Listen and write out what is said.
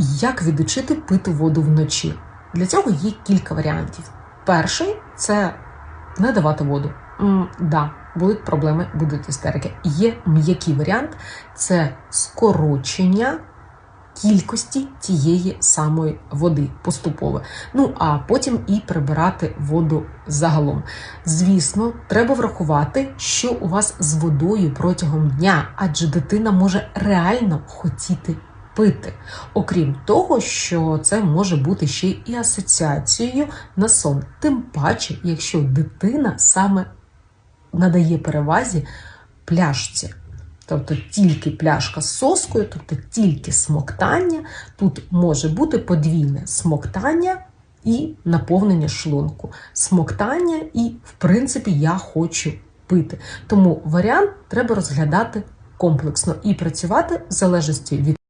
Як відучити пити воду вночі? Для цього є кілька варіантів. Перший це не давати воду. М, да, будуть проблеми, будуть істерики. Є м'який варіант це скорочення кількості тієї самої води поступово. Ну а потім і прибирати воду загалом. Звісно, треба врахувати, що у вас з водою протягом дня, адже дитина може реально хотіти пити. Окрім того, що це може бути ще і асоціацією на сон. Тим паче, якщо дитина саме надає перевазі пляшці. Тобто тільки пляшка з соскою, тобто тільки смоктання. Тут може бути подвійне смоктання і наповнення шлунку. Смоктання, і, в принципі, я хочу пити. Тому варіант треба розглядати комплексно і працювати в залежності від